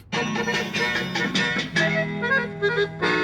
Thank you.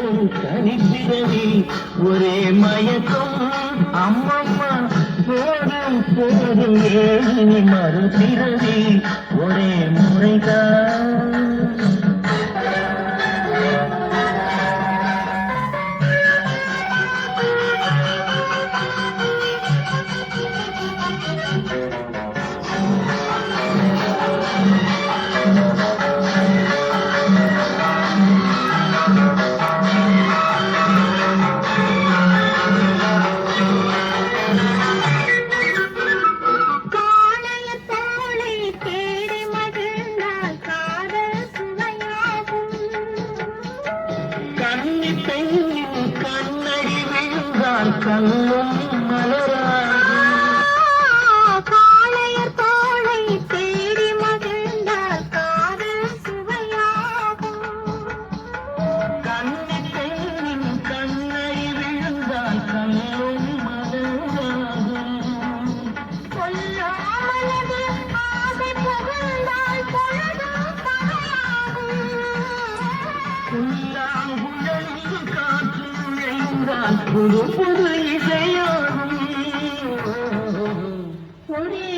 ஒரு தனி சிறவி ஒரே மயக்கம் அம்மம்மா போதும் போதும் ஏழு மறு ஒரே முறைதான் கண்ணி பெண்ணின் கண்ணடி விழுந்தான் கண்ணும் புது புது இசையோடும் ஒரே